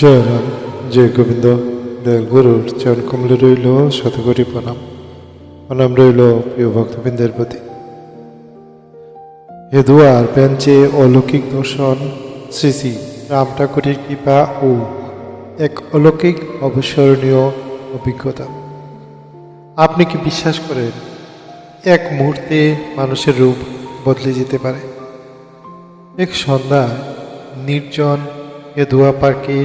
জয় রাম জয় গোবিন্দ, দয়াল গুরুর চরণ কমলে রইল শতকরি প্রণাম। প্রণাম রইল প্রিয় ভক্তবৃন্দের প্রতি। হেদুয়ার বেঞ্চে অলৌকিক দর্শন, শ্রী শ্রী রাম ঠাকুরের কৃপা ও এক অলৌকিক অবিস্মরণীয় অভিজ্ঞতা। আপনি কি বিশ্বাস করেন, এক মুহূর্তে মানুষের রূপ বদলে যেতে পারে? এক সন্ধ্যা নির্জন এদুয়া পার্কে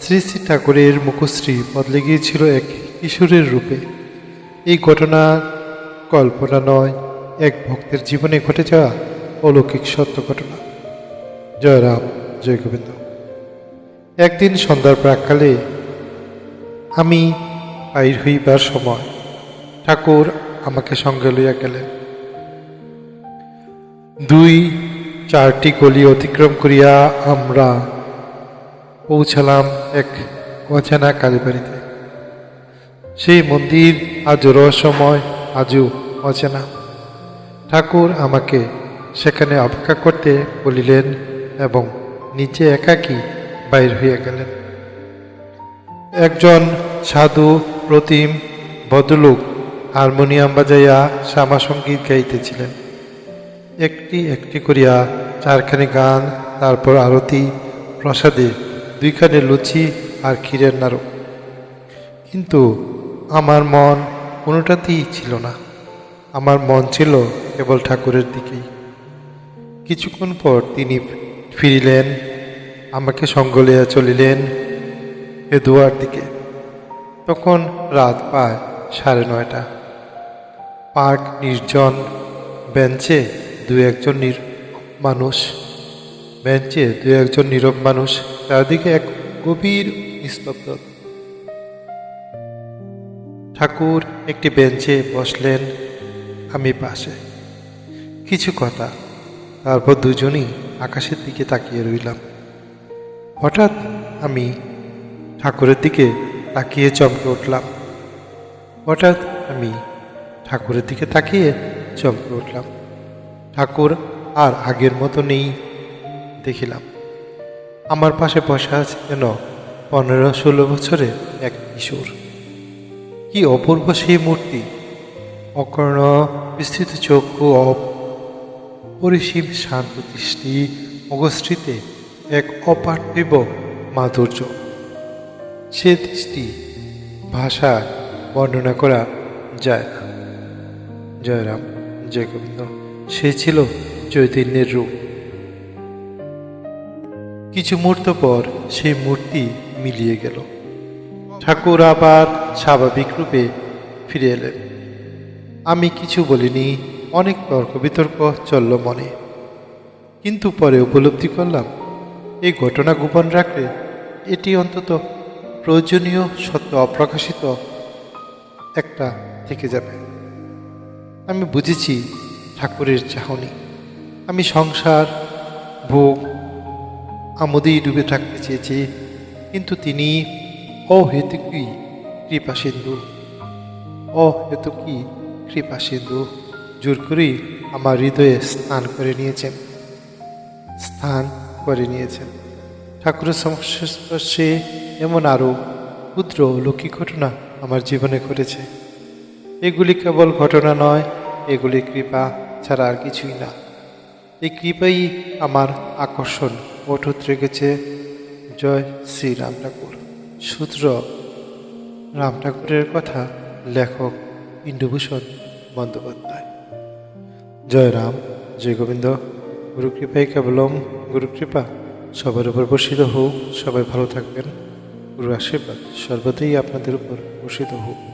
শ্রী শ্রী ঠাকুরের মুখশ্রী বদলে গিয়েছিল এক কিশোরের রূপে। এই ঘটনা কল্পনা নয়, এক ভক্তের জীবনে ঘটে যাওয়া অলৌকিক সত্য ঘটনা। জয় রাম, জয় গোবিন্দ। একদিন সন্ধ্যার প্রাককালে আমি বাইর হইবার সময় ঠাকুর আমাকে সঙ্গে লইয়া গেলেন। দুই, চারটি গলি অতিক্রম করিয়া আমরা পৌঁছালাম এক অচেনা কালীবাড়িতে। সেই মন্দির আজও রহস্যময়, আজও অচেনা। ঠাকুর আমাকে সেখানে অপেক্ষা করতে বলিলেন এবং নিচে একাকী বাইর হইয়া গেলেন। একজন সাধু, প্রতিম, ভদ্রলোক হারমোনিয়াম বাজাইয়া শ্যামা সংগীত গাইতেছিলেন। একটি একটি করিয়া চারখানি গান, তারপর আরতি, প্রসাদে দুইখানে লুচি আর ক্ষীরের নাড়ু। কিন্তু আমার মন কোনোটাতেই ছিল না। আমার মন ছিল কেবল ঠাকুরের দিকেই। কিছুক্ষণ পর তিনি ফিরিলেন, আমাকে সঙ্গ লইয়া চলিলেন এ দুয়ার দিকে। তখন রাত পায় সাড়ে নয়টা। পার্ক নির্জন বেঞ্চে দু একজন নির মানুষ। বেঞ্চে দু একজন নীরব মানুষ। চারদিকে এক গভীর নিস্তব্ধ ঠাকুর একটি বেঞ্চে বসলেন আমি পাশে। কিছু কথা, তারপর দুজনই আকাশের দিকে তাকিয়ে রইলাম। হঠাৎ আমি ঠাকুরের দিকে তাকিয়ে চমকে উঠলাম। হঠাৎ আমি ঠাকুরের দিকে তাকিয়ে চমকে উঠলাম। ঠাকুর আর আগের মতো নেই দেখিলাম। আমার পাশে বসা আছে যেন পনেরো ষোলো বছরের এক কিশোর। কি অপূর্ব সেই মূর্তি। অকর্ণ, বিস্তৃত চক্ষু অপরিসীম শান্ত দৃষ্টি অগস্ত্রীতে এক অপার্থিব মাধুর্য। সে দৃষ্টি ভাষা বর্ণনা করা যায় না। জয়রাম জয় গোবিন্দ সে ছিল চৈতন্যের রূপ। কিছু মুহূর্ত পর সেই মূর্তি মিলিয়ে গেল। ঠাকুর আবার স্বাভাবিক রূপে ফিরে এলেন। আমি কিছু বলিনি, অনেক তর্ক বিতর্ক চলল মনে। কিন্তু পরে উপলব্ধি করলাম, এই ঘটনা গোপন রাখলে এটি অন্তত প্রয়োজনীয় সত্য অপ্রকাশিত একটা থেকে যাবে। আমি বুঝেছি ঠাকুরের চাহনি। আমি সংসার, ভোগ আমোদেই ডুবে থাকতে চেয়েছি, কিন্তু তিনি অহেতুকই কৃপা সিন্ধু অহেতুকই কৃপা সিন্ধু জোর করেই আমার হৃদয়ে স্নান করে নিয়েছেন, স্থান করে নিয়েছেন। ঠাকুরের সংস্পর্শে এমন আরও ক্ষুদ্র লৌকিক ঘটনা আমার জীবনে ঘটেছে। এগুলি কেবল ঘটনা নয়, এগুলি কৃপা ছাড়া আর কিছুই না। এই কৃপাই আমার আকর্ষণ। অটুট রেখেছে। জয় শ্রী রাম ঠাকুর। সূত্র রাম ঠাকুরের কথা লেখক ইন্দুভূষণ বন্দ্যোপাধ্যায়। জয় রাম, জয় গোবিন্দ। গুরু কৃপাই কেবলম গুরুকৃপা। সবার উপর বর্ষিত হোক। সবাই ভালো থাকবেন। গুরু আশীর্বাদ সর্বদাই আপনাদের উপর বর্ষিত হোক।